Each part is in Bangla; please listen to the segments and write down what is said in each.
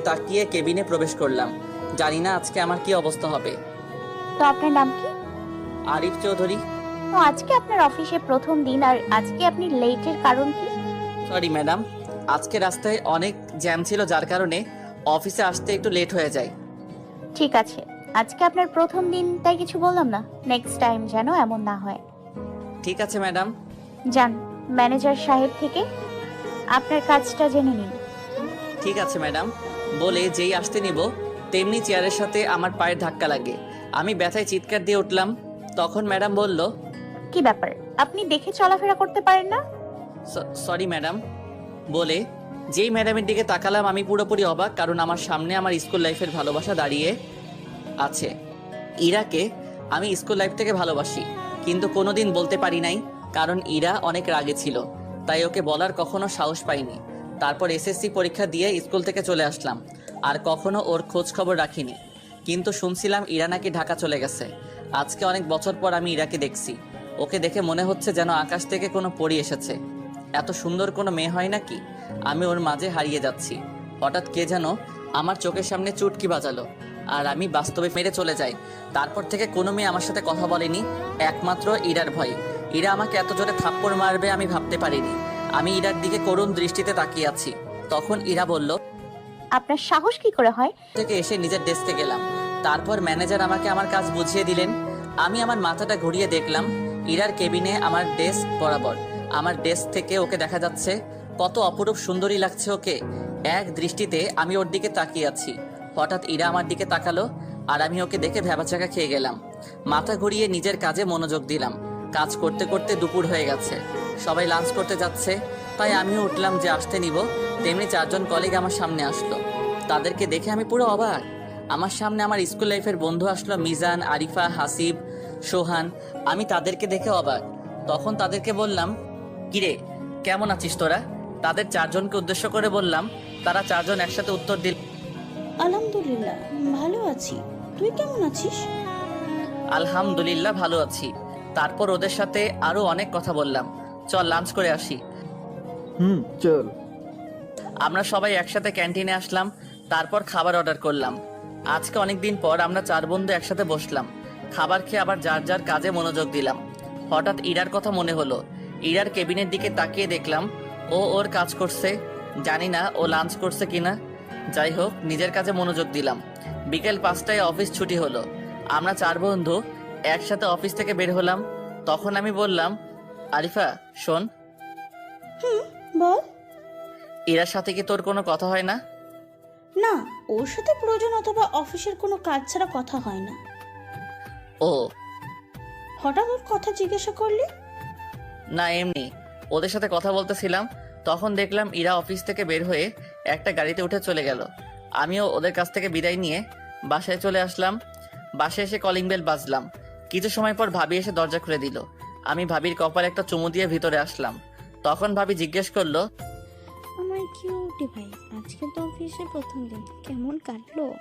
তাকিয়ে কেবিনে প্রবেশ করলাম। জানি না আজকে আমার কি অবস্থা হবে। তো আপনার নাম কি? আরিফ চৌধুরী। তো আজকে আপনার অফিসে প্রথম দিন আর আজকে আপনি লেটের কারণ কি? সরি ম্যাডাম আজকে রাস্তায় অনেক জ্যাম ছিল যার কারণে অফিসে আসতে একটু লেট হয়ে যায়। ঠিক আছে। আজকে আপনার প্রথম দিন তাই কিছু বললাম না? নেক্সট টাইম যেন এমন না হয়। ঠিক আছে ম্যাডাম যান ম্যানেজার সাহেব থেকে আপনার কাজটা জেনে নিন। ঠিক আছে ম্যাডাম বলে যেই আসতে নিব তেমনি চেয়ারের সাথে আমার পায়ের ধাক্কা লাগে। আমি ব্যথায় চিৎকার দিয়ে উঠলাম। তখন ম্যাডাম বলল কি ব্যাপার? আপনি দেখে চলাফেরা করতে পারেন না? Sorry madam. বলে যেই ম্যাডামের দিকে তাকালাম আমি পুরোপুরি অবাক কারণ আমার সামনে আমার স্কুল লাইফের ভালোবাসা দাঁড়িয়ে আছে। ইরাকে আমি স্কুল লাইফ থেকে ভালোবাসি কিন্তু কোনোদিন বলতে পারি নাই কারণ ইরা অনেক রাগে ছিল তাই ওকে বলার কখনো সাহস পাইনি। তারপর এসএসসি পরীক্ষা দিয়ে স্কুল থেকে চলে আসলাম। আর কখনো ওর খোঁজ খবর রাখিনি। কিন্তু শুনছিলাম ইরা নাকি ঢাকা চলে গেছে। আজকে অনেক বছর পর আমি ইরাকে দেখছি। ওকে দেখে মনে হচ্ছে যেন আকাশ থেকে কোনো পরি এসেছে। এত সুন্দর কোনো মেয়ে হয় নাকি? আমি ওর মাঝে হারিয়ে যাচ্ছি। হঠাৎ কে যেন আমার চোখের সামনে চুটকি বাজালো। আর আমি বাস্তবে মেরে চলে যাই। তারপর থেকে কোনো মেয়ে আমার সাথে কথা বলেনি। একমাত্র ইরার ভয়। ইরা আমাকে এত জোরে থাপ্পড় মারবে আমি ভাবতে পারিনি। আমি ইরার দিকে করুণ দৃষ্টিতে তাকিয়ে আছি। তখন ইরা বলল আপনার সাহস কি করে হয়? থেকে এসে নিজের ডেস্কে গেলাম। তারপর ম্যানেজার আমাকে আমার কাজ বুঝিয়ে দিলেন। আমি আমার মাথাটা ঘুরিয়ে দেখলাম ইরার কেবিনে আমার ডেস্ক বরাবর। আমার ডেস্ক থেকে ওকে দেখা যাচ্ছে কত অপরূপ সুন্দরী লাগছে ওকে। এক দৃষ্টিতে আমি ওর দিকে তাকিয়ে আছি। হঠাৎ ইরা আমার দিকে তাকালো আর আমি ওকে দেখে ভ্যাবাচাকা খেয়ে গেলাম। মাথা ঘুরিয়ে নিজের কাজে মনোযোগ দিলাম। কাজ করতে করতে দুপুর হয়ে গেছে। সবাই লাঞ্চ করতে যাচ্ছে। তাই আমিও উঠলাম যে আসতে নিব। তেমনি চারজন কলিগ আমার সামনে আসলো। তাদেরকে দেখে আমি পুরো অবাক। আমার সামনে আমার স্কুল লাইফের বন্ধু আসলো মিজান আরিফা হাসিব সোহান। আমি তাদেরকে দেখে অবাক। তখন তাদেরকে বললাম কিরে কেমন আছিস তোরা? তাদের চারজনকে উদ্দেশ্য করে বললাম তারা চারজন একসাথে উত্তর দিল আলহামদুলিল্লাহ ভালো আছি। তুই কেমন আছিস? আলহামদুলিল্লাহ ভালো আছি। তারপর ওদের সাথে আরও অনেক কথা বললাম। চল লাঞ্চ করে আসি। হুম চল। আমরা সবাই একসাথে ক্যান্টিনে আসলাম তারপর খাবার অর্ডার করলাম। আজকে অনেক দিন পর আমরা চার বন্ধু একসাথে বসলাম। খাবার খেয়ে আবার যার যার কাজে মনোযোগ দিলাম। হঠাৎ ইরার কথা মনে হলো। ইরার কেবিনের দিকে তাকিয়ে দেখলাম ও ওর কাজ করছে। জানি না ও লাঞ্চ করছে কিনা। যাই হোক নিজের কাজে মনোযোগ দিলাম। বিকেল পাঁচটায় অফিস ছুটি হলো। আমরা চার বন্ধু একসাথে অফিস থেকে বের হলাম। তখন আমি বললাম আরিফা শোন। বল। ইরার সাথে কি তোর কোনো কথা হয় না? না ওর সাথে প্রয়োজন অথবা অফিসের কোনো কাজ ছাড়া কথা হয় না। ও। হঠাৎ ওর কথা জিজ্ঞাসা করলি? না এমনি। ওদের সাথে কথা বলতেছিলাম তখন দেখলাম ইরা অফিস থেকে বের হয়ে একটা গাড়িতে উঠে চলে গেল। আমিও ওদের কাছ থেকে বিদায় নিয়ে বাসায় চলে আসলাম। বাসায় এসে কলিং বেল বাজলাম। কিছু সময় পর ভাবি এসে দরজা খুলে দিল। আমি ভাবির কপালে একটা চুমু দিয়ে ভিতরে আসলাম। তখন ভাবি জিজ্ঞেস করল আমার কিউটি ভাই আজকে তো অফিসে প্রথম দিন। কেমন কাটলো?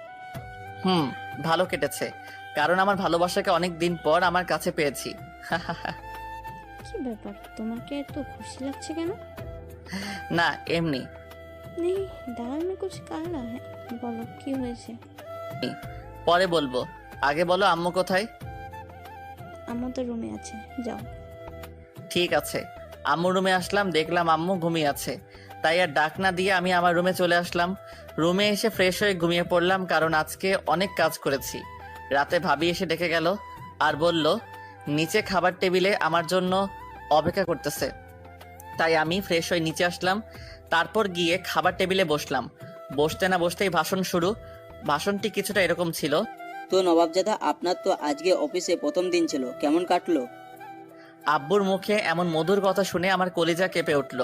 হুম ভালো কেটেছে। কারণ আমার ভালোবাসাকে অনেক দিন পর আমার কাছে পেয়েছি। কি ব্যাপার? তোমাকে এত খুশি লাগছে কেন? না এমনি। নেই দাঁড়ান না কুছ হ্যাঁ বলো কি হয়েছে? পরে বলব। আগে বলো আম্মু কোথায়? আমার তো রুমে আছে, যাও। ঠিক আছে। আম্মু রুমে আসলাম, দেখলাম আম্মু ঘুমিয়ে আছে। তাই আর ডাক না দিয়ে আমি আমার রুমে চলে আসলাম। রুমে এসে ফ্রেশ হয়ে ঘুমিয়ে পড়লাম কারণ আজকে অনেক কাজ করেছি। রাতে ভাবি এসে ডেকে গেল আর বলল, নিচে খাবার টেবিলে আমার জন্য অপেক্ষা করতেছে। তাই আমি ফ্রেশ হয়ে নিচে আসলাম। তারপর গিয়ে খাবার টেবিলে বসলাম। বসতে না বসতেই ভাষণ শুরু। ভাষণটি কিছুটা এরকম ছিল তো নবাবজাদা আপনার তো আজকে অফিসে প্রথম দিন ছিল। কেমন কাটলো? আব্বুর মুখে এমন মধুর কথা শুনে আমার কলিজা কেঁপে উঠল।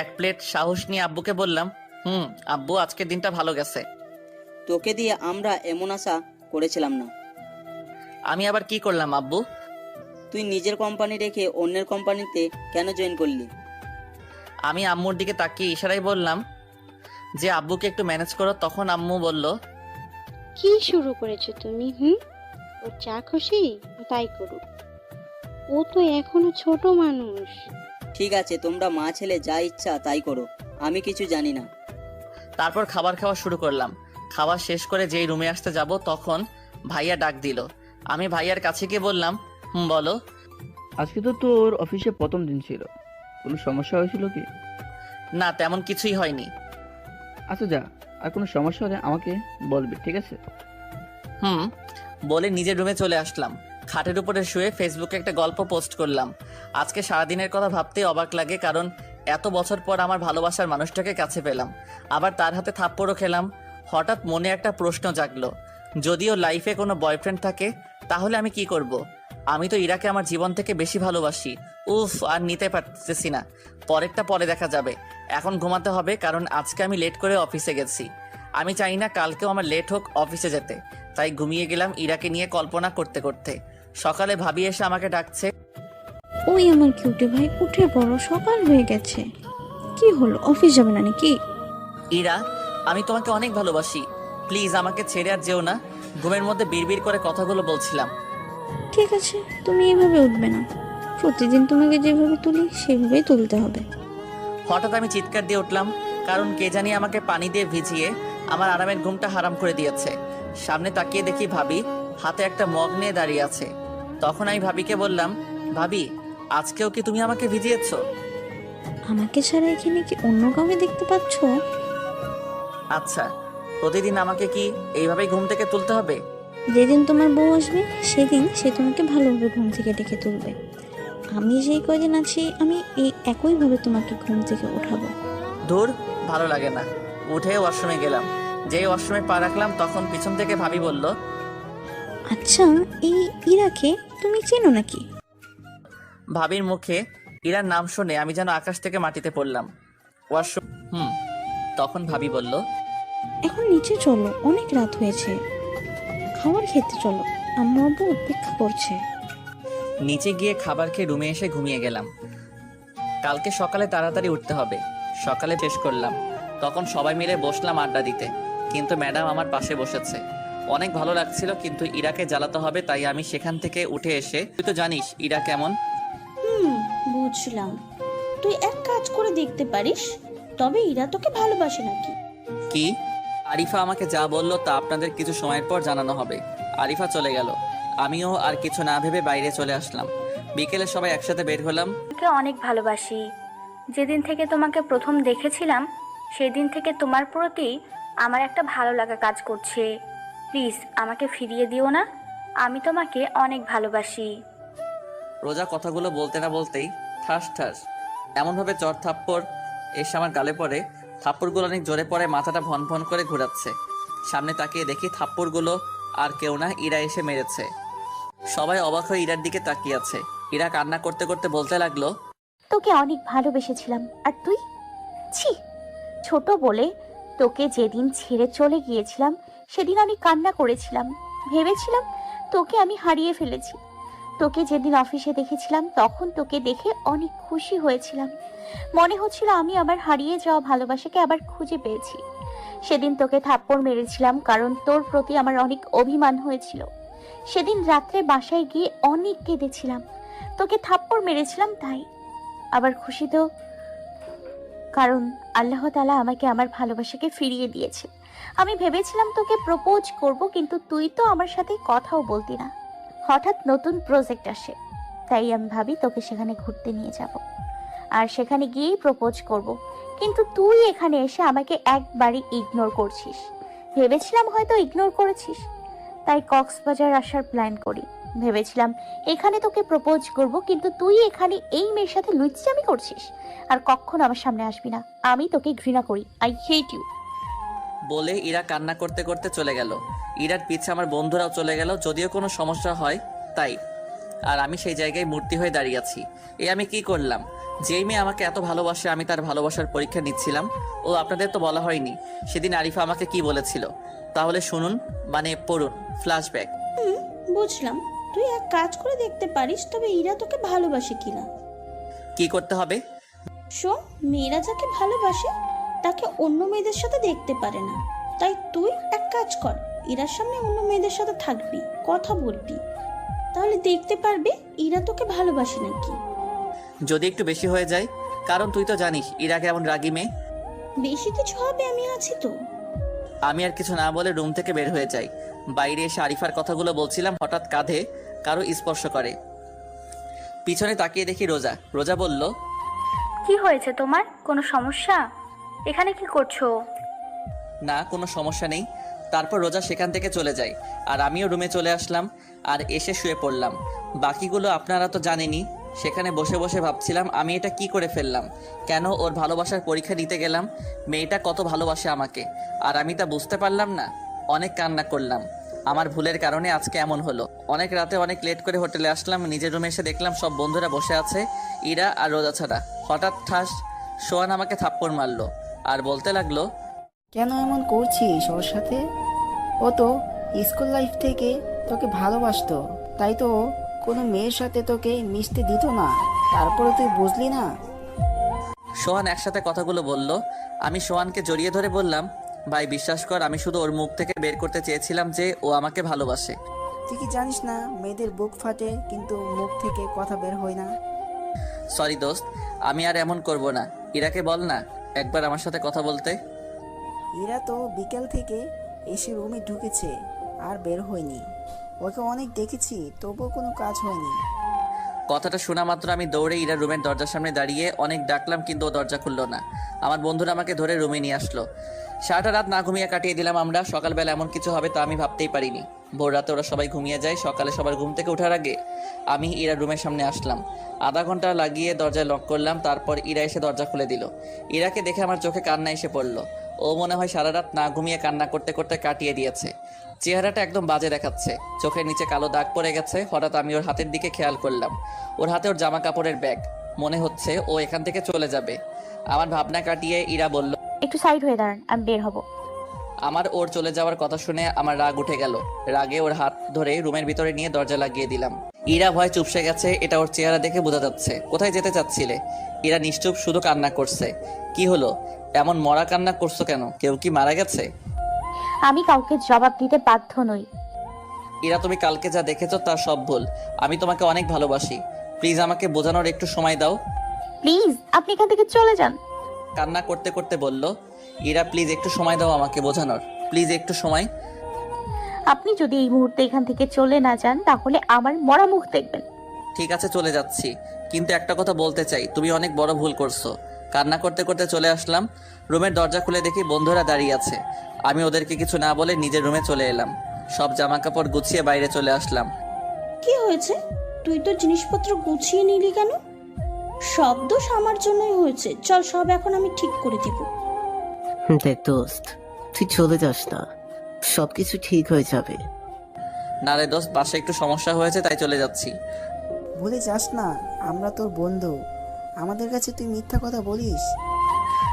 এক প্লেট সাহস নিয়ে আব্বুকে বললাম হুম আব্বু আজকের দিনটা ভালো গেছে। তোকে দিয়ে আমরা এমন আশা করেছিলাম না। আমি আবার কি করলাম আব্বু? তুই নিজের কোম্পানি রেখে অন্যের কোম্পানিতে কেন জয়েন করলি? আমি আম্মুর দিকে তাকিয়ে ইশারায় বললাম যে আব্বুকে একটু ম্যানেজ করো তখন আম্মু বলল কি শুরু করেছ তুমি হুম? ও যা খুশি তাই করুক। ও তো এখনও ছোট মানুষ। ঠিক আছে তোমরা মা ছেলে যা ইচ্ছা তাই করো আমি কিছু জানি না। তারপর খাবার খাওয়া শুরু করলাম। খাবার শেষ করে যেই রুমে আসতে যাব তখন ভাইয়া ডাক দিল। আমি ভাইয়ার কাছে গিয়ে বললাম হুম বলো। আজকে তো তোর অফিসে প্রথম দিন ছিল। কোনো সমস্যা হয়েছিল কি? না তেমন কিছুই হয়নি। আচ্ছা যা আর কোনো সমস্যা হলে আমাকে বলবে, ঠিক আছে? হুম, বলে নিজের রুমে চলে আসলাম। খাটের উপরে শুয়ে ফেসবুকে একটা গল্প পোস্ট করলাম। আজকে সারাদিনের কথা ভাবতেই অবাক লাগে, কারণ এত বছর পর আমার ভালোবাসার মানুষটাকে কাছে পেলাম। আবার তার হাতে থাপ্পড়ও খেলাম। হঠাৎ মনে একটা প্রশ্ন জাগলো। যদিও লাইফে কোনো বয়ফ্রেন্ড থাকে, তাহলে আমি কি করব। আমি তো ইরাকে আমার জীবন থেকে বেশি ভালোবাসি। উফ, আর নিতে পারতেছি না। পরেরটা পরে দেখা যাবে। এখন ঘুমাতে হবে কারণ আজকে আমি লেট করে অফিসে গেছি। আমি চাই না কালকেও আমার লেট হোক অফিসে যেতে। তাই ঘুমিয়ে গেলাম ইরাকে নিয়ে কল্পনা করতে করতে। সকালে ভাবি এসে আমাকে ডাকছে ওই আমার কিউটি ভাই উঠে পড়ো সকাল হয়ে গেছে। কি হলো অফিস যাবে না নাকি? ইরা আমি তোমাকে অনেক ভালোবাসি। প্লিজ আমাকে ছেড়ে আর যেও না। ঘুমের মধ্যে বিড়বিড় করে কথাগুলো বলছিলাম। ঠিক আছে তুমি এভাবে উঠবে না। প্রতিদিন তোমাকে যেভাবে তুলি সেভাবেই তুলতে হবে। হঠাৎ আমি চিৎকার দিয়ে উঠলাম কারণ কে জানি আমাকে পানি দিয়ে ভিজিয়ে আমার আরামের ঘুমটা হারাম করে দিয়েছে। সামনে তাকিয়ে দেখি ভাবি হাতে একটা মগ নিয়ে দাঁড়িয়ে আছে। তখন আমি ভাবিকে বললাম ভাবি আজকেও কি তুমি আমাকে ভিজিয়েছো? আমাকে ছাড়া এখানে কি অন্য কাউকে দেখতে পাচ্ছ? আচ্ছা প্রতিদিন আমাকে কি এইভাবেই ঘুম থেকে তুলতে হবে? যেদিন তোমার বউ আসবে সেদিন সে তোমাকে ভালোভাবে ঘুম থেকে ডেকে তুলবে। আমি যেই কদিন আছি আমি এই একইভাবে তোমাকে ঘুম থেকে উঠাবো। ধুর ভালো লাগে না। উঠে ওয়াশরুমে গেলাম। যেই ওয়াশরুমে পা রাখলাম তখন পিছন থেকে ভাবি বলল আচ্ছা এই ইরাকে তুমি চেনো নাকি? ভাবির মুখে ইরার নাম শুনে আমি যেন আকাশ থেকে মাটিতে পড়লাম। ওয়াশরুম হুম তখন ভাবি বলল এখন নিচে চলো অনেক রাত হয়েছে। খাবার খেতে চলো আম্মু আব্বু অপেক্ষা করছে। নিচে গিয়ে খাবার খেয়ে রুমে এসে ঘুমিয়ে গেলাম। কালকে সকালে তাড়াতাড়ি উঠতে হবে। সকালে শেষ করলাম। তখন সবাই মিলে বসলাম আড্ডা দিতে। কিন্তু ম্যাডাম আমার পাশে বসেছে। অনেক ভালো লাগছিল কিন্তু ইরাকে জ্বালাতে হবে তাই আমি সেখান থেকে উঠে এসে তুই তো জানিস ইরা কেমন। হুম বুঝলাম। তুই এক কাজ করে দেখতে পারিস তবে ইরা তোকে ভালোবাসে নাকি? কি? আরিফা আমাকে যা বলল তা আপনাদের কিছু সময়ের পর জানানো হবে। আরিফা চলে গেল। আমিও আর কিছু না ভেবে বাইরে চলে আসলাম। বিকেলে সবাই একসাথে বের হলাম। তোমাকে অনেক ভালোবাসি। যেদিন থেকে তোমাকে প্রথম দেখেছিলাম সেদিন থেকে তোমার প্রতি আমার একটা ভালো লাগা কাজ করছে। প্লিজ আমাকে ফিরিয়ে দিও না। আমি তোমাকে অনেক ভালোবাসি। রোজা কথাগুলো বলতে না বলতেই ঠাস ঠাস এমনভাবে চর থাপ্পড় এসে আমার গালে পড়ে থাপ্পড়গুলো অনেক জোরে পড়ে মাথাটা ভন ভন করে ঘোরাচ্ছে। সামনে তাকিয়ে দেখি থাপ্পড়গুলো আর কেউ না ইরা এসে মেরেছে। সবাই অবাক হয়ে ইরার দিকে তাকিয়ে আছে। ইরা কান্না করতে করতে বলতে লাগল, তোকে অনেক ভালোবেসেছিলাম। আর তুই? ছি, ছোট বলে তোকে যেদিন ছেড়ে চলে গিয়েছিলাম, সেদিন আমি কান্না করেছিলাম। ভেবেছিলাম তোকে আমি হারিয়ে ফেলেছি। তোকে যেদিন অফিসে দেখেছিলাম, তখন তোকে দেখে অনেক খুশি হয়েছিলাম। মনে হচ্ছিল আমি আবার হারিয়ে যাওয়া ভালোবাসাকে আবার খুঁজে পেয়েছি। সেদিন তোকে থাপ্পড় মেরেছিলাম, কারণ তোর প্রতি আমার অনেক অভিমান হয়েছিল। সেদিন রাত্রে বাসায় গিয়ে অনেক কেঁদেছিলাম। তোকে থাপ্পড় মেরেছিলাম তাই। আবার খুশি তো কারণ আল্লাহ তালা আমাকে আমার ভালোবাসাকে ফিরিয়ে দিয়েছে। আমি ভেবেছিলাম তোকে প্রপোজ করব, কিন্তু তুই তো আমার সাথে কথাও বলতি না। হঠাৎ নতুন প্রজেক্ট আসে, তাই আমি ভাবি তোকে সেখানে ঘুরতে নিয়ে যাব। আর সেখানে গিয়েই প্রপোজ করব। কিন্তু তুই এখানে এসে আমাকে একবারই ইগনোর করছিস। ভেবেছিলাম হয়তো ইগনোর করেছিস। তাই কক্সবাজার আসার প্ল্যান করি। ভেবেছিলাম, এখানে তোকে প্রপোজ করব, কিন্তু তুই এখানে এই মেয়ের সাথে লুচ্চামি করছিস। আর কখনো আমার সামনে আসবি না। আমি তোকে ঘৃণা করি। আই হেট ইউ বলে ইরা কান্না করতে করতে চলে গেল। ইরার পিছে আমার বন্ধুরাও চলে গেল। যদিও কোনো সমস্যা হয়, তাই। আর আমি সেই জায়গায় মূর্তি হয়ে দাঁড়িয়ে আছি। এ আমি কি করলাম? যেই মেয়ে আমাকে এত ভালোবাসে আমি তার ভালোবাসার পরীক্ষা নিচ্ছিলাম। ও আপনাদের তো বলা হয়নি। সেদিন আরিফা আমাকে কি বলেছিল? তাহলে শুনুন মানে পড়ুন ফ্ল্যাশব্যাক বুঝলাম। তুই এক কাজ করে দেখতে পারিস তবে ইরা তোকে ভালোবাসে কিনা? কি করতে হবে? শোন মেয়েরা যাকে ভালোবাসে তাকে অন্য মেয়েদের সাথে দেখতে পারে না। তাই তুই এক কাজ কর ইরার সামনে অন্য মেয়েদের সাথে থাকবি কথা বলবি। তাহলে দেখতে পারবে ইরা তোকে ভালোবাসে নাকি? যদি একটু বেশি হয়ে যায় কারণ তুই তো জানিস ইরা কেমন রাগি মেয়ে। বেশি কিছু হবে আমি আছি তো। আমি আর কিছু না বলে রুম থেকে বের হয়ে যাই। বাইরে এসে আরিফার কথাগুলো বলছিলাম হঠাৎ কাঁধে কারও স্পর্শ করে। পিছনে তাকিয়ে দেখি রোজা। রোজা বলল কি হয়েছে তোমার? কোনো সমস্যা? এখানে কি করছ? না কোনো সমস্যা নেই। তারপর রোজা সেখান থেকে চলে যায় আর আমিও রুমে চলে আসলাম আর এসে শুয়ে পড়লাম। বাকিগুলো আপনারা তো জানেনই। সেখানে বসে বসে ভাবছিলাম, আমি এটা কি করে ফেললাম? কেন ওর ভালোবাসার পরীক্ষা দিতে গেলাম? মেয়েটা কত ভালোবাসে আমাকে। আর আমি তা বুঝতে পারলাম না। অনেক কান্না করলাম। আমার ভুলের কারণে আজকে এমন হলো। অনেক রাতে অনেক লেট করে হোটেলে আসলাম, নিজের রুমে এসে দেখলাম সব বন্ধুরা বসে আছে, ইরা আর রোজা ছাড়া। হঠাৎ ঠাস সোয়ান আমাকে থাপ্পড় মারলো। আর বলতে লাগল, কেন এমন করছিস ওর সাথে? ও তো স্কুল লাইফ থেকে তোকে ভালোবাসতো। তাই তো কোনো মেয়ের সাথে তোকে মিশতে দিত না। তারপরে তুই বুঝলি না। সোহান একসাথে কথাগুলো বলল। আমি সোহানকে জড়িয়ে ধরে বললাম ভাই বিশ্বাস কর আমি শুধু ওর মুখ থেকে বের করতে চেয়েছিলাম যে ও আমাকে ভালোবাসে। তুই কি জানিস না মেয়েদের বুক ফাটে কিন্তু মুখ থেকে কথা বের হয় না। সরি দোস্ত আমি আর এমন করব না। ইরাকে বল না একবার আমার সাথে কথা বলতে। ইরা তো বিকেল থেকে এসে রুমে ঢুকেছে আর বের হয়নি। ওকে অনেক দেখেছি, তবুও কোনো কাজ হয়নি। কথাটা শোনা মাত্র আমি দৌড়ে ইরা রুমের দরজার সামনে দাঁড়িয়ে অনেক ডাকলাম কিন্তু ও দরজা খুললো না। আমার বন্ধুরা আমাকে ধরে রুমে নিয়ে আসলো। সারাটা রাত না ঘুমিয়ে কাটিয়ে দিলাম আমরা, সকালবেলা এমন কিছু হবে তা আমি ভাবতেই পারিনি। ভোর রাতে ওরা সবাই ঘুমিয়ে যায়, সকালে সবার ঘুম থেকে ওঠার আগে আমি ইরা রুমের সামনে আসলাম। আধা ঘণ্টা লাগিয়ে দরজায় লক করলাম, তারপর ইরা এসে দরজা খুলে দিল। ইরাকে দেখে আমার চোখে কান্না এসে পড়ল। ও মনে হয় সারা রাত না ঘুমিয়ে কান্না করতে করতে কাটিয়ে দিয়েছে। চেহারাটা একদম বাজে দেখাচ্ছে। চোখের নিচে কালো দাগ পড়ে গেছে। হঠাৎ আমি ওর হাতের দিকে খেয়াল করলাম। ওর হাতে ওর জামা কাপড়ের ব্যাগ। মনে হচ্ছে ও এখান থেকে চলে যাবে। আমার ভাবনা কাটিয়ে ইরা বলল, একটু সাইড হয়ে দাঁড়ান, আমি বের হব। আমার ওর চলে যাওয়ার কথা শুনে আমার রাগ উঠে গেল। রাগে ওর হাত ধরে রুমের ভিতরে নিয়ে দরজা লাগিয়ে দিলাম। ইরা ভয় চুপসে গেছে এটা ওর চেহারা দেখে বোঝা যাচ্ছে। কোথায় যেতে চাচ্ছিলে? ইরা নিশ্চুপ শুধু কান্না করছে। কি হলো? এমন মরা কান্না করছ কেন? কেউ কি মারা গেছে? আমি কাউকে জবাব দিতে বাধ্য নই। ইরা তুমি কালকে যা দেখেছ তা সব ভুল। আমি তোমাকে অনেক ভালোবাসি। প্লিজ আমাকে বোঝানোর একটু সময় দাও। প্লিজ আপনি এখান থেকে চলে যান। কান্না করতে করতে বলল ইরা প্লিজ একটু সময় দাও আমাকে বোঝানোর। প্লিজ একটু সময়। আপনি যদি এই মুহূর্তে এখান থেকে চলে না যান তাহলে আমার মরা মুখ দেখবেন। ঠিক আছে চলে যাচ্ছি। কিন্তু একটা কথা বলতে চাই তুমি অনেক বড় ভুল করছ। কান্না করতে করতে চলে আসলাম। রুমের দরজা খুলে দেখি বন্ধুরা দাঁড়িয়ে আছে। আমি ওদেরকে কিছু না বলে নিজের রুমে চলে এলাম। সব জামা কাপড় গুছিয়ে বাইরে চলে আসলাম। কি হয়েছে? তুই তো জিনিসপত্র গুছিয়ে নিলি কেন? সব দোষ আমার জন্যই হয়েছে। চল সব এখন আমি ঠিক করে দিব। দেখ দোস্ত তুই চলে যাস না। সবকিছু ঠিক হয়ে যাবে। না রে দোস্ত বাসায় একটু সমস্যা হয়েছে তাই চলে যাচ্ছি। ভুলে যাস না আমরা তোর বন্ধু। আমাদের কাছে তুই মিথ্যা কথা বলিস।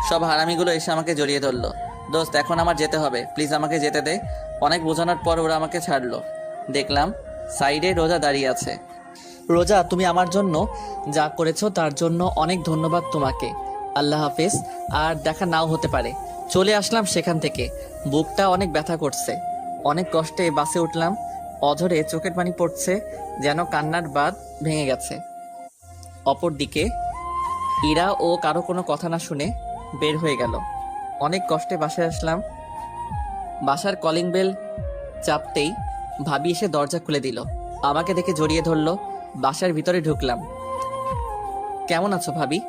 সব হারামিগুলো এসে আমাকে জড়িয়ে ধরলো। দোস্ত এখন আমার যেতে হবে। প্লিজ আমাকে যেতে দে। অনেক বোঝানোর পর ওরা আমাকে ছাড়লো। দেখলাম সাইডে রোজা দাঁড়িয়ে আছে। রোজা তুমি আমার জন্য যা করেছ তার জন্য অনেক ধন্যবাদ তোমাকে। আল্লাহ হাফেজ আর দেখা নাও হতে পারে। চলে আসলাম সেখান থেকে। বুকটা অনেক ব্যথা করছে। অনেক কষ্টে বাসে উঠলাম। অধরে চোখের পানি পড়ছে, যেন কান্নার বাদ ভেঙে গেছে। অপরদিকে, ইরা ও কারও কোনো কথা না শুনে বের হয়ে গেল। অনেক কষ্টে বাসায় আসলাম। বাসার কলিং বেল চাপতেই ভাবি এসে দরজা খুলে দিল। আমাকে দেখে জড়িয়ে ধরলো। বাসার ভিতরে ঢুকলাম। কেমন আছো ভাবি?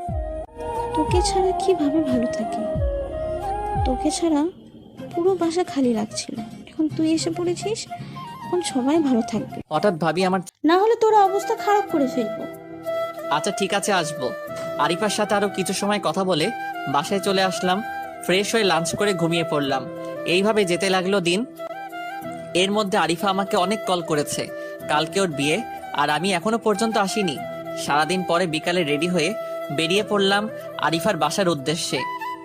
তোকে ছাড়া কীভাবে ভালো থাকি? তোকে ছাড়া পুরো বাসা খালি লাগছিল। এখন তুই এসে পড়েছিস এখন সবাই ভালো থাকবে। হঠাৎ ভাবি আমার না হলে তোর অবস্থা খারাপ করে ফেলব। আচ্ছা ঠিক আছে আসব। আরিফার সাথে আরও কিছু সময় কথা বলে বাসায় চলে আসলাম ফ্রেশ হয়ে লাঞ্চ করে ঘুমিয়ে পড়লাম। এইভাবে যেতে লাগল দিন। এর মধ্যে আরিফা আমাকে অনেক কল করেছে। কালকে ওর বিয়ে আর আমি এখনও পর্যন্ত আসিনি। সারাদিন পরে বিকালে রেডি হয়ে বেরিয়ে পড়লাম আরিফার বাসার উদ্দেশ্যে।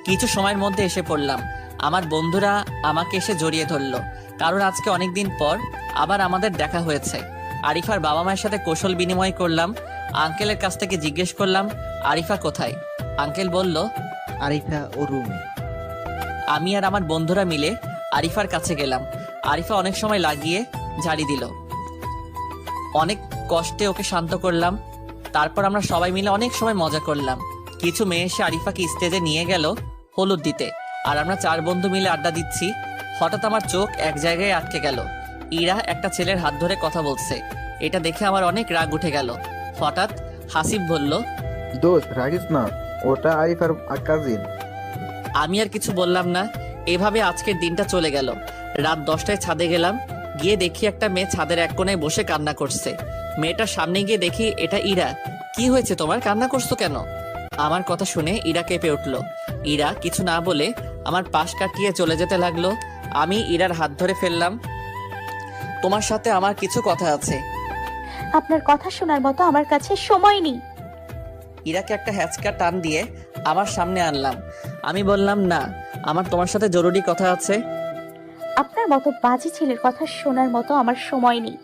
কিছু সময়ের মধ্যে এসে পড়লাম। আমার বন্ধুরা আমাকে এসে জড়িয়ে ধরলো। কারণ আজকে অনেক দিন পর আবার আমাদের দেখা হয়েছে। আরিফার বাবা মায়ের সাথে কৌশল বিনিময় করলাম। আঙ্কেলের কাছ থেকে জিজ্ঞেস করলাম আরিফা কোথায়? আঙ্কেল বলল আরিফা ও রুমে। আমি আর আমার বন্ধুরা মিলে আরিফার কাছে গেলাম। আরিফা অনেক সময় লাগিয়ে ঝাড়ি দিল। অনেক কষ্টে ওকে শান্ত করলাম। তারপর আমরা সবাই মিলে অনেক সময় মজা করলাম। কিছু মেয়ে এসে আরিফাকে স্টেজে নিয়ে গেল। হলুদ দিতে। আর আমরা চার বন্ধু মিলে আড্ডা দিচ্ছি। হঠাৎ আমার চোখ এক জায়গায় আটকে গেল। ইরা একটা ছেলের হাত ধরে কথা বলছে। এটা দেখে আমার অনেক রাগ উঠে গেল। হঠাৎ হাসিব বলল দোস্ত রাগিস না। ওটা আরিফ আর কাজিন। আমি আর কিছু বললাম না। এভাবে আজকের দিনটা চলে গেল। রাত দশটায় ছাদে গেলাম। গিয়ে দেখি একটা মেয়ে ছাদের এক কোণায় বসে কান্না করছে। মেয়েটার সামনে গিয়ে দেখি এটা ইরা। কি হয়েছে তোমার? কান্না করছ কেন? আমার কথা শুনে ইরা কেঁপে উঠল। ইরা কিছু না বলে আমার পাশ কাটিয়ে চলে যেতে লাগল। আমি ইরার হাত ধরে ফেললাম। তোমার সাথে আমার কিছু কথা আছে। আপনার কথা শোনার মতো আমার কাছে সময় নেই। ইরাকে একটা হ্যাচকা টান দিয়ে আমার সামনে আনলাম। আমি বললাম না আমার তোমার সাথে জরুরি কথা আছে। আপনার মতো বাজে ছেলের কথা শোনার মতো আমার সময় নেই।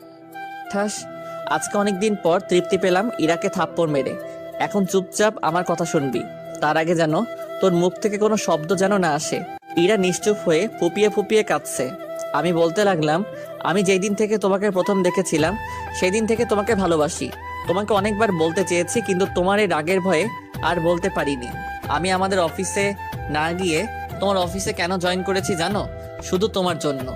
ঠাস আজকে অনেক দিন পর তৃপ্তি পেলাম ইরাকে থাপ্পড় মেরে। এখন চুপচাপ আমার কথা শুনবি। তার আগে যেন তোর মুখ থেকে কোনো শব্দ যেন না আসে। ইরা নিশ্চুপ হয়ে ফুপিয়ে ফুপিয়ে কাঁদছে। আমি বলতে লাগলাম, আমি যেই দিন থেকে তোমাকে প্রথম দেখেছিলাম সেই দিন থেকে তোমাকে ভালোবাসি। তোমাকে অনেকবার বলতে চেয়েছি, কিন্তু তোমার এই রাগের ভয়ে আর বলতে পারিনি। আমি আমাদের অফিসে না গিয়ে তোমার অফিসে কেন জয়েন করেছি জানো? শুধু তোমার জন্য।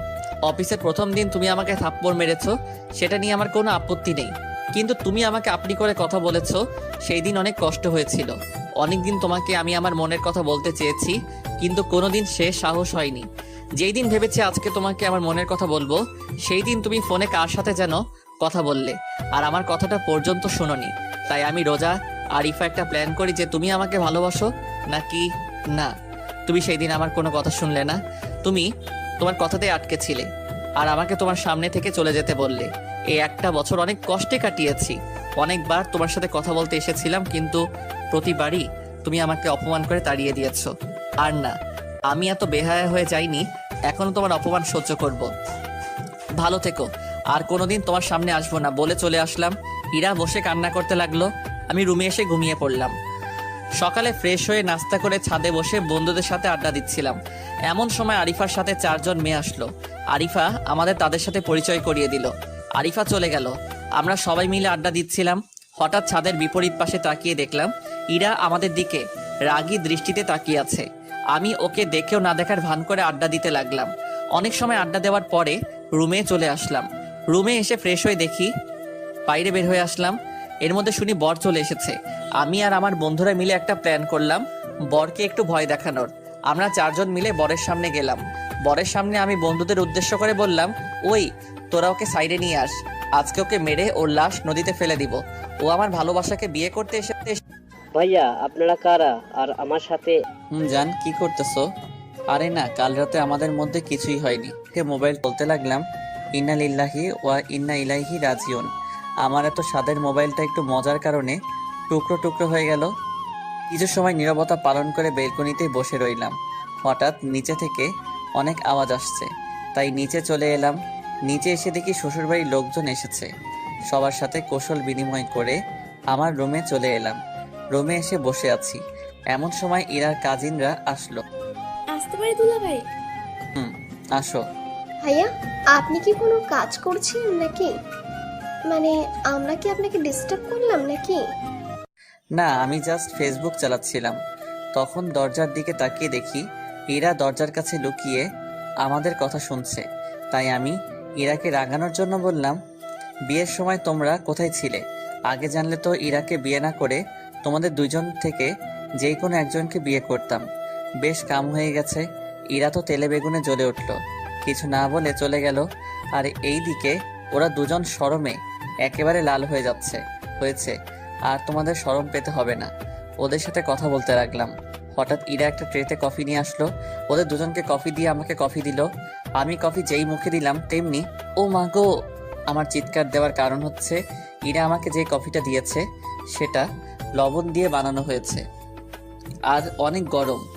অফিসের প্রথম দিন তুমি আমাকে থাপ্পড় মেরেছো, সেটা নিয়ে আমার কোনো আপত্তি নেই। কিন্তু তুমি আমাকে আপনি করে কথা বলেছ, সেই দিন অনেক কষ্ট হয়েছিল। অনেকদিন তোমাকে আমি আমার মনের কথা বলতে চেয়েছি, কিন্তু কোনোদিন সে সাহস হয়নি। যেই দিন ভেবেছি আজকে তোমাকে আমার মনের কথা বলব, সেই দিন তুমি ফোনে কার সাথে যেন কথা বললে। আর আমার কথাটা পর্যন্ত শুনোনি। তাই আমি রোজা, আরিফা একটা প্ল্যান করি যে তুমি আমাকে ভালোবাসো নাকি না। তুমি সেই দিন আমার কোনো কথা শুনলে না। তুমি তোমার কথাতেই আটকে ছিলে। আর আমাকে তোমার সামনে থেকে চলে যেতে বললে। এই একটা বছর অনেক কষ্টে কাটিয়েছি। অনেকবার তোমার সাথে কথা বলতে এসেছিলাম, কিন্তু প্রতিবারই তুমি আমাকে অপমান করে তাড়িয়ে দিয়েছ। আর না, আমি এত বেহায়া হয়ে যাইনি, এখনও তোমার অপমান সহ্য করব। ভালো থেকো, আর কোনোদিন তোমার সামনে আসব না। বলে চলে আসলাম। ইরা বসে কান্না করতে লাগল। আমি রুমে এসে ঘুমিয়ে পড়লাম। সকালে ফ্রেশ হয়ে নাস্তা করে ছাদে বসে বন্ধুদের সাথে আড্ডা দিচ্ছিলাম। এমন সময় আরিফার সাথে চারজন মেয়ে আসলো। আরিফা আমাদের তাদের সাথে পরিচয় করিয়ে দিল। আরিফা চলে গেল। আমরা সবাই মিলে আড্ডা দিচ্ছিলাম। হঠাৎ ছাদের বিপরীত পাশে তাকিয়ে দেখলাম ইরা আমাদের দিকে রাগী দৃষ্টিতে তাকিয়ে আছে আমি ওকে দেখেও না দেখার ভান করে আড্ডা দিতে লাগলাম। অনেক সময় আড্ডা দেওয়ার পরে রুমে চলে আসলাম। রুমে এসে ফ্রেশ হয়ে দেখি বাইরে বের হয়ে আসলাম। এর মধ্যে শুনি বর চলে এসেছে। আমি আর আমার বন্ধুরা মিলে একটা প্ল্যান করলাম, বরকে একটু ভয় দেখানোর। আমরা চারজন মিলে বরের সামনে গেলাম। বরের সামনে আমি বন্ধুদের উদ্দেশ্য করে বললাম, ওই, তোরা ওকে সাইডে নিয়ে আস। আজকে ওকে মেরে ওর লাশ নদীতে ফেলে দিব। ও আমার ভালোবাসাকে বিয়ে করতে এসে ভাইয়া, আপনারা কারা? আর আমার সাথে হুম, জান, কি করতেছো? আরে না, কাল রাতে আমাদের মধ্যে কিছুই হয়নি। কে মোবাইল বলতে লাগলাম, ইন্না লিল্লাহি ওয়া ইন্না ইলাইহি রাজিউন। আমার এত স্বাদের মোবাইলটা একটু মজার কারণে টুকরো টুকরো হয়ে গেল। কিছু সময় নীরবতা পালন করে বেলকনিতেই বসে রইলাম। হঠাৎ নিচে থেকে অনেক আওয়াজ আসছে। তাই নিচে চলে এলাম। নিচে এসে দেখি শ্বশুরবাড়ির লোকজন এসেছে। সবার সাথে কৌশল বিনিময় করে আমার রুমে চলে এলাম। রুমে এসে বসে আছি। এমন সময় ইরার কাজিনরা আসলো। আসতে পারি দুলা ভাই? হুম আসো। ভাইয়া আপনি কি কোনো কাজ করছেন নাকি? মানে আমরা কি আপনাকে ডিস্টার্ব করলাম নাকি? না আমি জাস্ট ফেসবুক চালাচ্ছিলাম। তখন দরজার দিকে তাকিয়ে দেখি ইরা দরজার কাছে লুকিয়ে আমাদের কথা শুনছে। তাই আমি ইরাকে রাগানোর জন্য বললাম বিয়ের সময় তোমরা কোথায় ছিলে? আগে জানলে তো ইরাকে বিয়ে না করে তোমাদের দুজন থেকে যে কোনো একজনকে বিয়ে করতাম। বেশ কাম হয়ে গেছে। ইরা তো তেলে বেগুনে জ্বলে উঠল। কিছু না বলে চলে গেল। আর এই দিকে ওরা দুজন শরমে একেবারে লাল হয়ে যাচ্ছে। হয়েছে। আর তোমাদের শরম পেতে হবে না। ওদের সাথে কথা বলতে লাগলাম। হঠাৎ ইরা একটা ট্রেতে কফি নিয়ে আসলো। ওদের দুজনকে কফি দিয়ে আমাকে কফি দিল। আমি কফি যেই মুখে দিলাম, তেমনি, ও মা গো! আমার চিৎকার দেওয়ার কারণ হচ্ছে ইরা আমাকে যে কফিটা দিয়েছে, সেটা লবণ দিয়ে বানানো হয়েছে। আর অনেক গরম,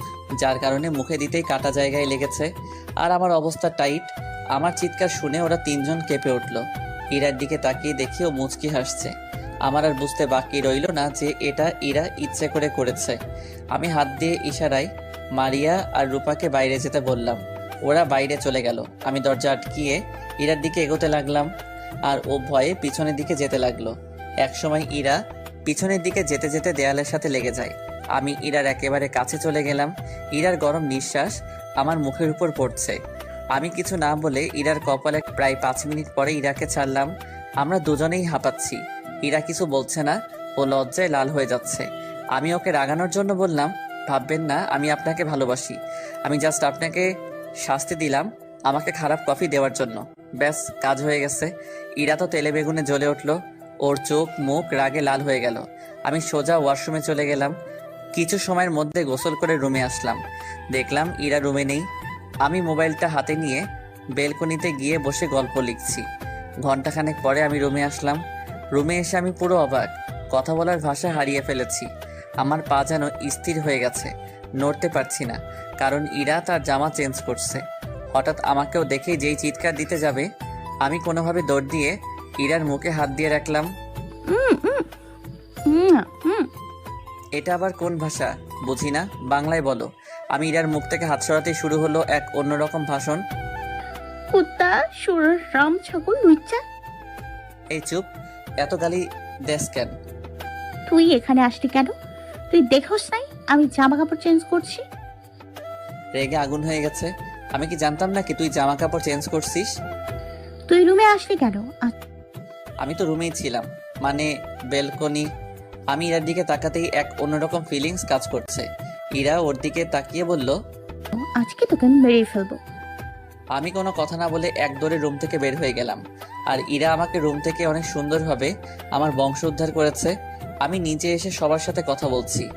যার কারণে মুখে দিতেই কাটা জায়গায় লেগেছে। আর আমার অবস্থা টাইট, আমার চিৎকার শুনে ওরা তিনজন কেঁপে উঠল। ইরার দিকে তাকিয়ে দেখি ও মুচকি হাসছে। আমার আর বুঝতে বাকি রইল না যে এটা ইরা ইচ্ছে করে করেছে। আমি হাত দিয়ে ইশারায় মারিয়া আর রূপাকে বাইরে যেতে বললাম। ওরা বাইরে চলে গেল। আমি দরজা আটকিয়ে ইরার দিকে এগোতে লাগলাম। আর ও ভয়ে পিছনের দিকে যেতে লাগল। একসময় ইরা পিছনের দিকে যেতে যেতে দেয়ালের সাথে লেগে যায়। আমি ইরার একেবারে কাছে চলে গেলাম। ইরার গরম নিঃশ্বাস আমার মুখের উপর পড়ছে। আমি কিছু না বলে ইরার কপালে প্রায় পাঁচ মিনিট পরে ইরাকে ছাড়লাম। আমরা দুজনেই হাঁপাচ্ছি। ইরা কিছু বলছে না। ও লজ্জায় লাল হয়ে যাচ্ছে। আমি ওকে রাগানোর জন্য বললাম, ভাববেন না, আমি আপনাকে ভালোবাসি। আমি জাস্ট আপনাকে শাস্তি দিলাম। আমাকে খারাপ কফি দেওয়ার জন্য। ব্যাস, কাজ হয়ে গেছে। ইরা তো তেলে বেগুনে জ্বলে উঠল। ওর চোখ, মুখ রাগে লাল হয়ে গেল। আমি সোজা ওয়াশরুমে চলে গেলাম। কিছু সময়ের মধ্যে গোসল করে রুমে আসলাম। দেখলাম ইরা রুমে নেই। আমি মোবাইলটা হাতে নিয়ে বেলকনিতে গিয়ে বসে গল্প লিখছি। ঘন্টাখানেক পরে আমি রুমে আসলাম। রুমে এসে আমি পুরো অবাক। কথা বলার ভাষা হারিয়ে ফেলেছি। আমার পা যেন স্থির হয়ে গেছে। নড়তে পারছি না, কারণ ইরা তার জামা চেঞ্জ করছে। হঠাৎ আমাকেও দেখে যেই চিৎকার দিতে যাবে আমি কোনোভাবে দৌড় দিয়ে ইরার মুখে হাত দিয়ে রাখলাম। এটা আবার কোন ভাষা? বুঝি না বাংলায় বলো। আমি ইরার মুখ থেকে হাত সরাতে শুরু হলো এক অন্যরকম ভাষণ। কুত্তা সুর রাম ছাগল লুইচা এই চুপ এত গালি দেশ কেন? তুই এখানে আসলি কেন? তুই দেখোস নাই আমি জামা কাপড় চেঞ্জ করছি। রেগে আগুন হয়ে গেছে। আমি কি জানতাম না কি তুই জামা কাপড় চেঞ্জ করছিস? তুই রুমে আসলি কেন? আ- আমি তো রুমেই ছিলাম। মানে বেলকনি আমি ইরার দিকে তাকাতেই এক অন্যরকম ফিলিংস কাজ করছে। ইরা ওর দিকে তাকিয়ে বলল আজকে তোকে আমি মেরে ফেলব। আমি কোনো কথা না বলে এক দৌড়ে রুম থেকে বের হয়ে গেলাম। আর ইরা আমাকে রুম থেকে অনেক সুন্দরভাবে আমার বংশ উদ্ধার করেছে। আমি নিচে এসে সবার সাথে কথা বলছি।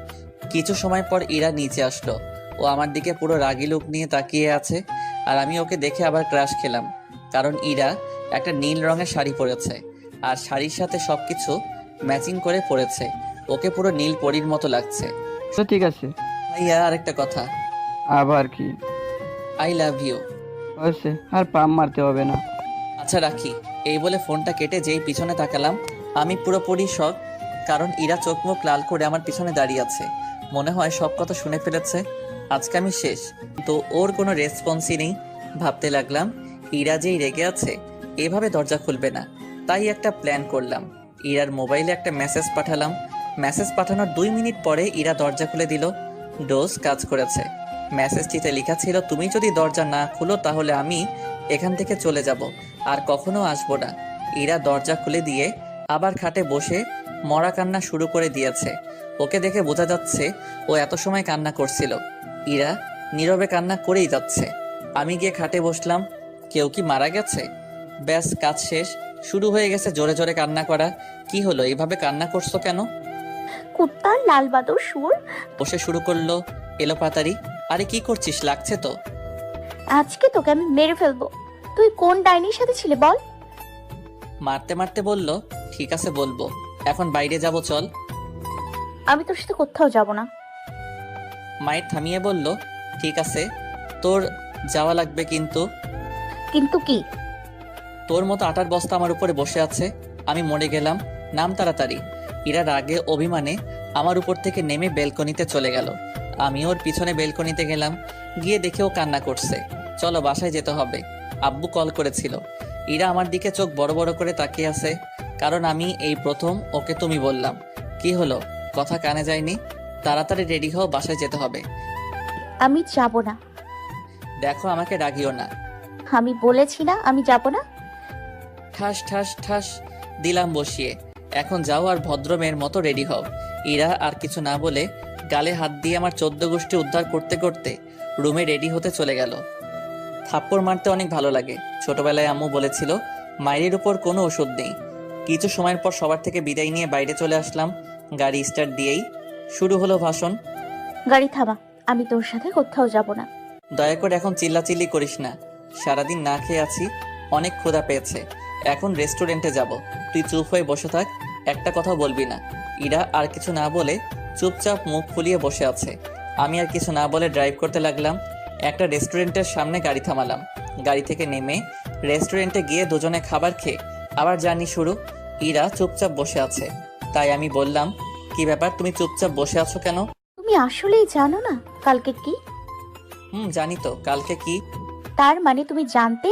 কিছু সময় পর ইরা নিচে আসলো। ও আমার দিকে পুরো রাগি লুক নিয়ে তাকিয়ে আছে আর আমি ওকে দেখে আবার ক্রাশ খেলাম। কারণ ইরা একটা নীল রঙের শাড়ি পরেছে আর শাড়ির সাথে সব কিছু ম্যাচিং করে পরেছে। ওকে পুরো নীল পরীর মতো লাগছে। তো ঠিক আছে। ভাইয়া আরেকটা কথা। আবার কি? আই লাভ ইউ হয়েছে আর পাম মারতে হবে না। আচ্ছা রাখি। এই বলে ফোনটা কেটে যেই পিছনে তাকালাম আমি পুরোপুরি শখ কারণ ইরা চোখ মুখ লাল করে আমার পিছনে দাঁড়িয়ে আছে। মনে হয় সব কথা শুনে ফেলেছে। আজকে আমি শেষ। তো ওর কোনো রেসপন্সই নেই। ভাবতে লাগলাম ইরা যেই রেগে আছে, এভাবে দরজা খুলবে না। তাই একটা প্ল্যান করলাম। ইরার মোবাইলে একটা মেসেজ পাঠালাম। মেসেজ পাঠানোর দুই মিনিট পরে ইরা দরজা খুলে দিল। ডোজ কাজ করেছে। মেসেজটিতে লেখা ছিল, তুমি যদি দরজা না খুলো, তাহলে আমি এখান থেকে চলে যাব। আর কখনো আসব না। ইরা দরজা খুলে দিয়ে আবার খাটে বসে মরা কান্না শুরু করে দিয়েছে। ওকে দেখে বোঝা যাচ্ছে, ও এত সময় কান্না করছিল। ইরা নীরবে কান্না করেই যাচ্ছে। আমি গিয়ে খাটে বসলাম কেউ কি মারা গেছে? ব্যাস কাজ শেষ। শুরু হয়ে গেছে জোরে জোরে কান্না করা। কি হলো এইভাবে কান্না করছ কেন? কুত্তার লাল বাদর সুর। বসে শুরু করল এলো পাতারি। আরে কি করছিস? লাগছে তো। আজকে তোকে আমি মেরে ফেলব। তুই কোন ডাইনির সাথে ছিলে বল? মারতে মারতে বলল ঠিক আছে বলব। এখন বাইরে যাব চল। আমি তোর সাথে কোথাও যাব না। মায়ের থামিয়ে বলল ঠিক আছে তোর যাওয়া লাগবে কিন্তু। কিন্তু কি? তোর মতো আটার বস্তা আমার উপরে বসে আছে আমি মরে গেলাম। নাম তাড়াতাড়ি। ইরা রাগে অভিমানে আমার উপর থেকে নেমে বেলকনিতে চলে গেল। আমি ওর পিছনে বেলকনিতে গেলাম গিয়ে দেখে ও কান্না করছে। চলো বাসায় যেতে হবে। আব্বু কল করেছিল। ইরা আমার দিকে চোখ বড় বড় করে তাকিয়ে আছে কারণ আমি এই প্রথম ওকে তুমি বললাম। কি হলো? কথা কানে যায়নি? তাড়াতাড়ি রেডি হও বাসায় যেতে হবে। আমি যাব না। দেখো আমাকে রাগিও না। আমি বলেছি না আমি যাব না। ঠাস ঠাস ঠাস দিলাম বসিয়ে। এখন যাও আর ভদ্র মেয়ের মতো রেডি হও। ইরা আর কিছু না বলে গালে হাত দিয়ে আমার চোদ্দ গোষ্ঠী উদ্ধার করতে করতে রুমে রেডি হতে চলে গেল। থাপ্পড় মারতে অনেক ভালো লাগে। ছোটবেলায় আম্মু বলেছিল মায়ের উপর কোনো ওষুধ নেই। কিছু সময়ের পর সবার থেকে বিদায় নিয়ে বাইরে চলে আসলাম গাড়ি স্টার্ট দিয়েই। শুরু হলো ভাষণ। গাড়ি থামা আমি তোর সাথে কোথাও যাব না। দয়া করে এখন চিল্লাচিল্লি করিস না। সারাদিন না খেয়ে আছি অনেক ক্ষুধা পেয়েছে। এখন রেস্টুরেন্টে যাব। তুই চুপ হয়ে বসে থাক একটা কথা বলবি না। ইরা আর কিছু না বলে চুপচাপ মুখ ফুলিয়ে বসে আছে। আমি আর কিছু না বলে ড্রাইভ করতে লাগলাম। একটা রেস্টুরেন্টের সামনে গাড়ি থামালাম। গাড়ি থেকে নেমে রেস্টুরেন্টে গিয়ে দুজনে খাবার খেয়ে আবার জানি শুরু। ইরা চুপচাপ বসে আছে। তাই আমি বললাম কি ব্যাপার? তুমি চুপচাপ বসে আছো কেন? তুমি আসলেই জানো না কালকে কি? হুম জানি তো। কালকে কি? তার মানে তুমি জানতে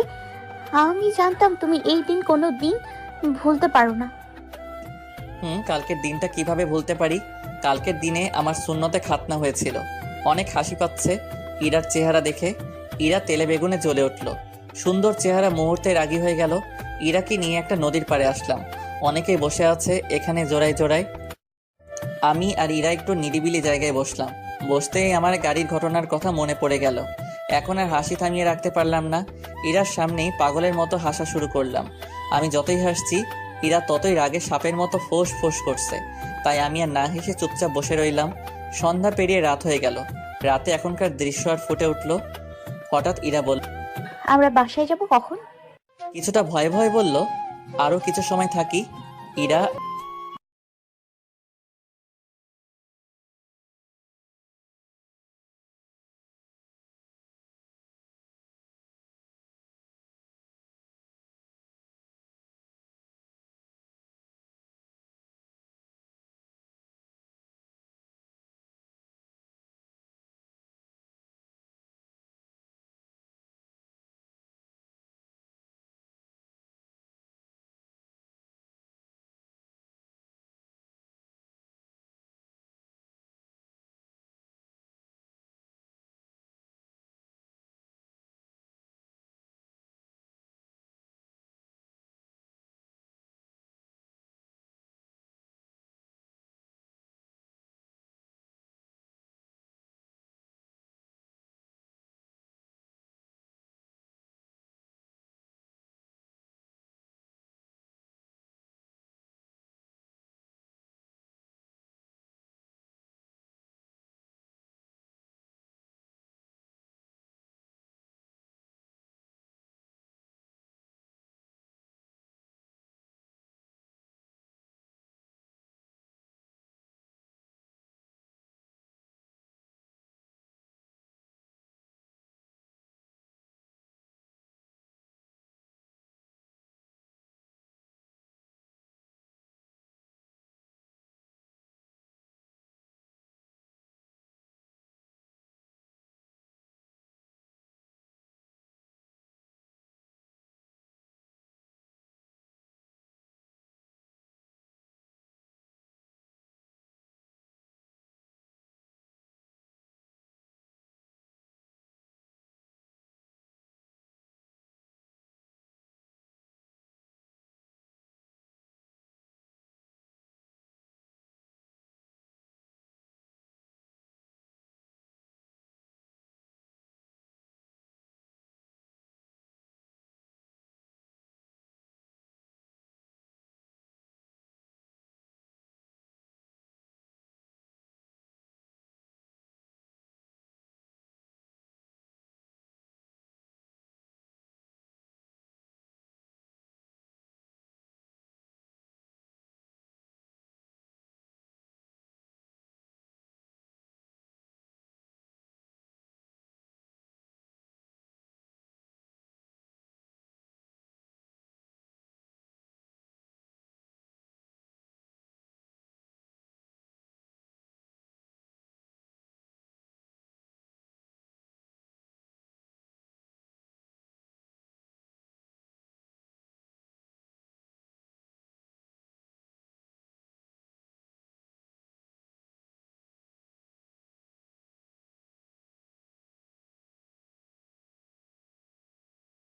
আমি জানতাম তুমি এই দিন কোনো দিন ভুলতে পারো না। হুম কালকের দিনটা কীভাবে ভুলতে পারি? কালকের দিনে আমার শূন্যতে খাতনা হয়েছিল। অনেক হাসি পাচ্ছে ইরার চেহারা দেখে। ইরা তেলে বেগুনে জ্বলে উঠল। সুন্দর চেহারা মুহূর্তে রাগী হয়ে গেল। ইরাকে নিয়ে একটা নদীর পাড়ে আসলাম। অনেকেই বসে আছে এখানে জোড়ায় জোড়ায়। আমি আর ইরা একটু নিরিবিলি জায়গায় বসলাম। বসতেই আমার গাড়ির ঘটনার কথা মনে পড়ে গেল। এখন আর হাসি থামিয়ে রাখতে পারলাম না। ইরার সামনেই পাগলের মতো হাসা শুরু করলাম। আমি যতই হাসছি ইরা ততই রাগে সাপের মতো ফোঁস ফোঁস করছে। তাই আমি আর না হেসে চুপচাপ বসে রইলাম। সন্ধ্যা পেরিয়ে রাত হয়ে গেল। রাতে এখনকার দৃশ্য আর ফুটে উঠল। হঠাৎ ইরা বলল আমরা বাসায় যাব কখন? কিছুটা ভয়ে ভয়ে বলল আরও কিছু সময় থাকি। ইরা